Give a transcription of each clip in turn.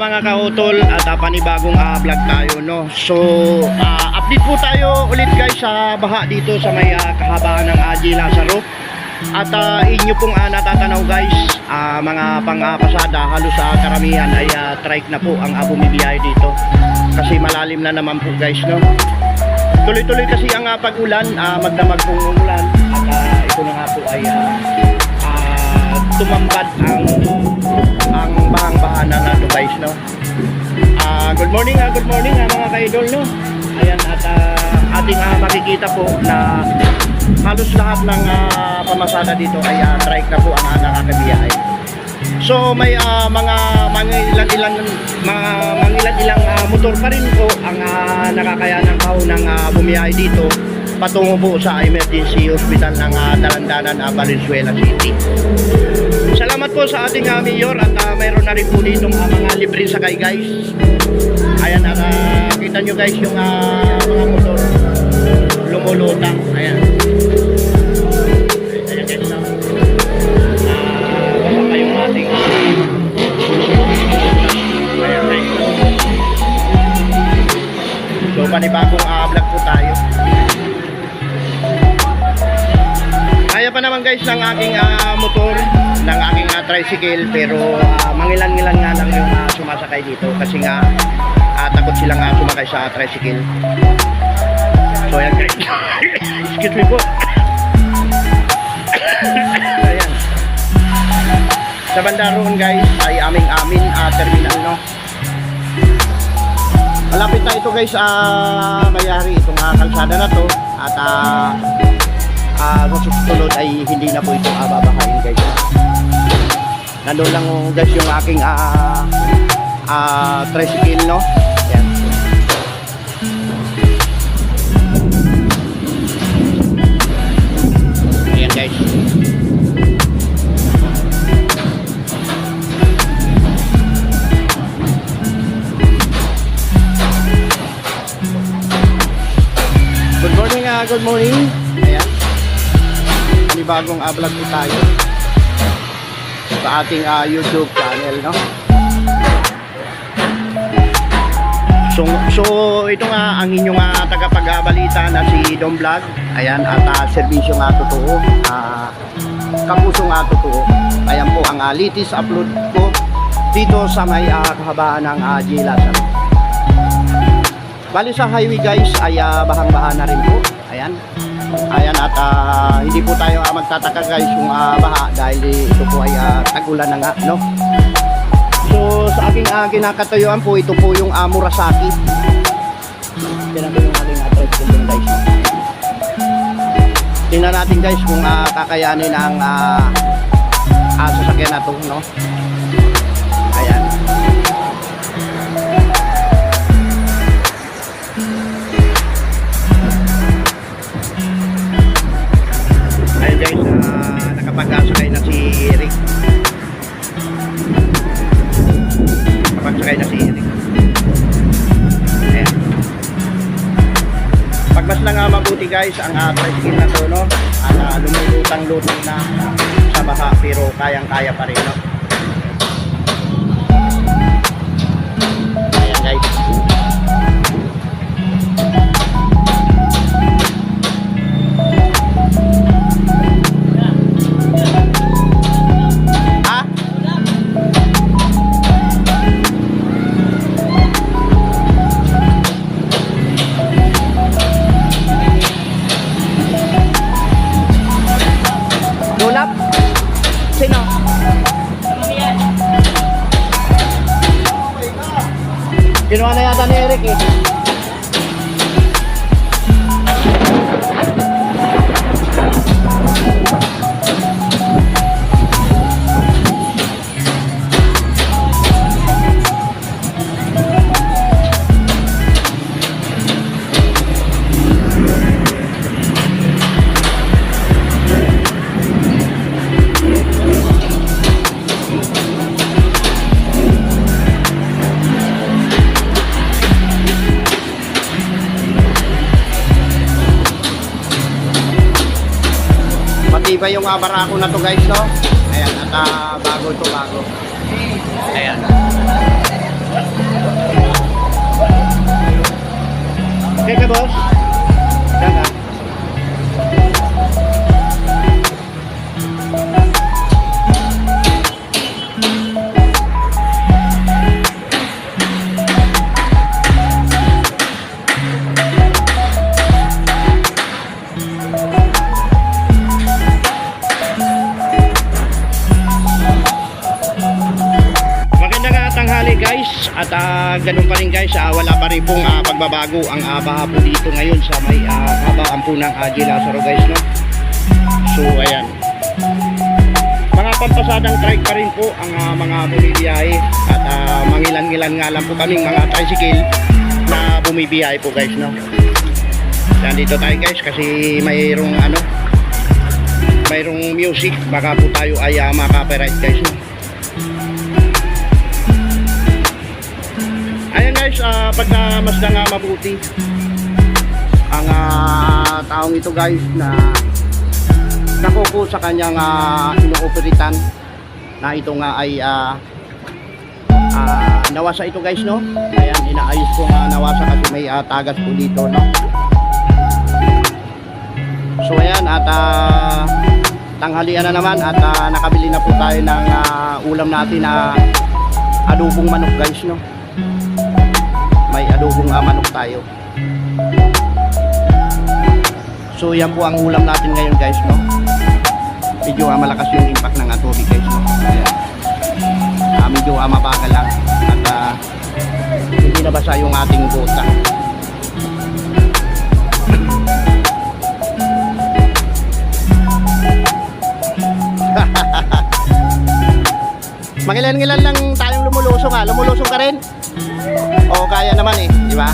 mga kautol at uh, panibagong uh, vlog tayo no. So ah, update po tayo ulit guys sa baha dito sa may ah, kahabaan ng Aji Lazaro. At ah, inyo pong uh, natatanaw guys, ah, mga pang-pasada halos sa karamihan ay ah, trike na po ang uh, bumibiyahe dito. Kasi malalim na naman po guys no. Tuloy-tuloy kasi ang uh, pag-ulan, ah, magdamag pong umulan at ah, ito na nga po ay ah, ah, tumambad ang bahang-baha na nato guys no. Ah, good morning, ah, good morning ah, mga ka-idol no. Ayan at ah, ating ah, makikita po na halos lahat ng ah, pamasada dito ay ah, trike na po ang uh, nakakabiyahe. So may ah, mga mangilan-ilang mga mangilan-ilang ah, motor pa rin po ang uh, nakakayanang ng uh, bumiyahe dito patungo po sa emergency hospital ng uh, Dalandanan, uh, Valenzuela City. Salamat po sa ating uh, mayor at uh, mayroon na rin po dito uh, mga libre sakay guys. Ayan at uh, kita nyo guys yung uh, mga motor lumulutang. Ayan. Ayan guys. basta pa yung ating panibagong uh, vlog po tayo. Kaya pa naman guys ng aking ah, motor, ng aking ah, tricycle pero ah, mangilan-ngilan nga lang yung ah, sumasakay dito kasi nga ah, takot silang ah, sumakay sa tricycle. So ayan guys. Excuse me po. ayan. Sa banda roon guys ay aming amin ah, terminal no. Malapit na ito guys sa mayari itong ah, kalsada na to at ah ah sa susunod ay hindi na po ito ah, babahain guys. Nandun lang guys yung aking ah ah tricycle no. Ayan. Ayan guys. Good morning, ah, good morning. Panibagong uh, vlog po tayo sa ating ah, YouTube channel, no? So, so ito nga ang inyong uh, tagapagbalita na si Dom Vlog. Ayan, at uh, serbisyo nga totoo. ah kapuso nga totoo. Ayan po ang uh, latest upload ko dito sa may uh, kahabaan ng uh, Lazaro. Bali sa highway guys ay uh, bahang-baha na rin po. Ayan. Ayan at ah, hindi po tayo uh, magtataka guys yung ah, baha dahil ito po ay uh, tag-ulan na nga, no? So sa aking uh, kinakatayuan po ito po yung uh, Murasaki. Tingnan ko yung aking uh, tricycle dun, guys. Tingnan natin guys kung uh, kakayanin ang uh, uh, sasakyan na to, no? Guys, ang uh, tricycle na to, no? At uh, lumulutang-lutang na sa baha, pero kayang-kaya pa rin, no? Kinuha na yata ni Eric eh. Iba yung uh, barako na to guys, no? Ayan, at uh, bago to bago. Ayan. Okay, boss. Ayan, ah. Uh, tanghali guys. At ah, ganun pa rin guys. Ah, wala pa rin pong ah, pagbabago ang uh, baha po dito ngayon sa may uh, kabaan po ng Agi Lazaro guys no? So ayan. Mga pampasadang trike pa rin po ang ah, mga bumibiyahe. At ah, mangilan-ngilan nga lang po kaming mga tricycle na bumibiyahe po guys no? Yan dito tayo guys kasi mayroong ano mayroong music. Baka po tayo ay uh, makapiright guys no guys, uh, pag namasdan nga mabuti. Ang ah, taong ito guys na nakupo sa kanyang uh, inooperitan na ito nga ay ah, ah, nawasa ito guys no? Ayan inaayos ko nga nawasa kasi may ah, tagas po dito no? So ayan at ah, tanghalian na naman at ah, nakabili na po tayo ng ah, ulam natin na adobong manok guys no adobong uh, manok tayo so yan po ang ulam natin ngayon guys no medyo uh, malakas yung impact ng uh, tubig guys no Ayan. Ah, medyo uh, mabagal lang at uh, hindi nabasa yung ating bota Mangilan-ngilan lang tayong lumulusong ha. Lumulusong ka rin? O kaya naman eh, di ba?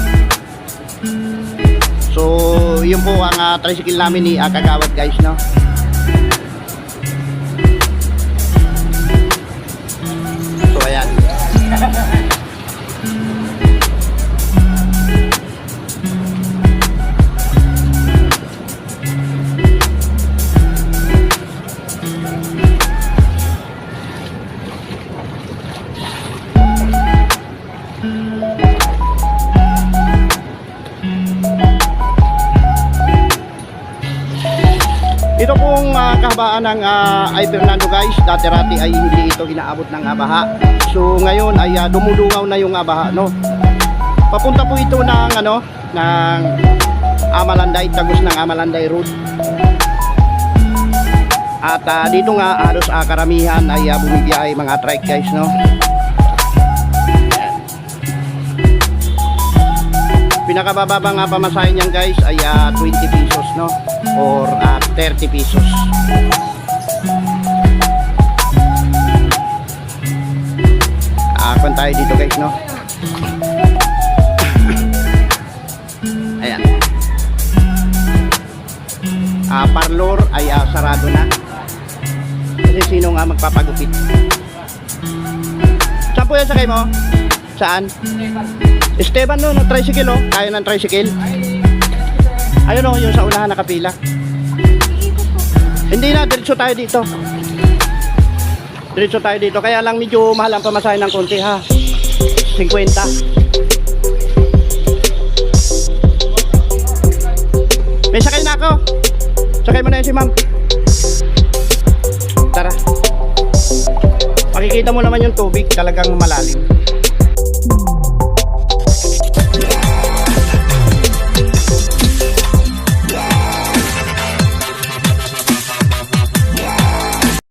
So, yun po ang ah, tricycle namin ni uh, Kagawad guys, no? So, ayan. kahabaan ng ah, ay Fernando guys, dati-rati ay hindi ito inaabot ng abaha. So ngayon ay ah, dumudungaw na yung abaha, no? Papunta po ito ng ano, ng Amalanday, tagos ng Amalanday Road. At ah, dito nga halos ah, karamihan ay uh, bumibiyahe mga trike guys, no? Pinakabababa nga pamasahe niyan guys ay ah, 20 pesos, no? Or ah, 30 pesos. Ah, kung tayo dito guys, no? Ayan. Ah, parlor ay ah, sarado na. Kasi sino nga magpapagupit? Saan po yan sakay mo? Saan? Esteban no, no, tricycle oh. Kaya ng tricycle. Ayun oh, yung sa unahan nakapila. Hindi na, diretso tayo dito. Diretso tayo dito. Kaya lang medyo mahal ang pamasahe ng konti ha. 50. May sakay na ako. Sakay mo na yun si ma'am. Tara. Makikita mo naman yung tubig, talagang malalim.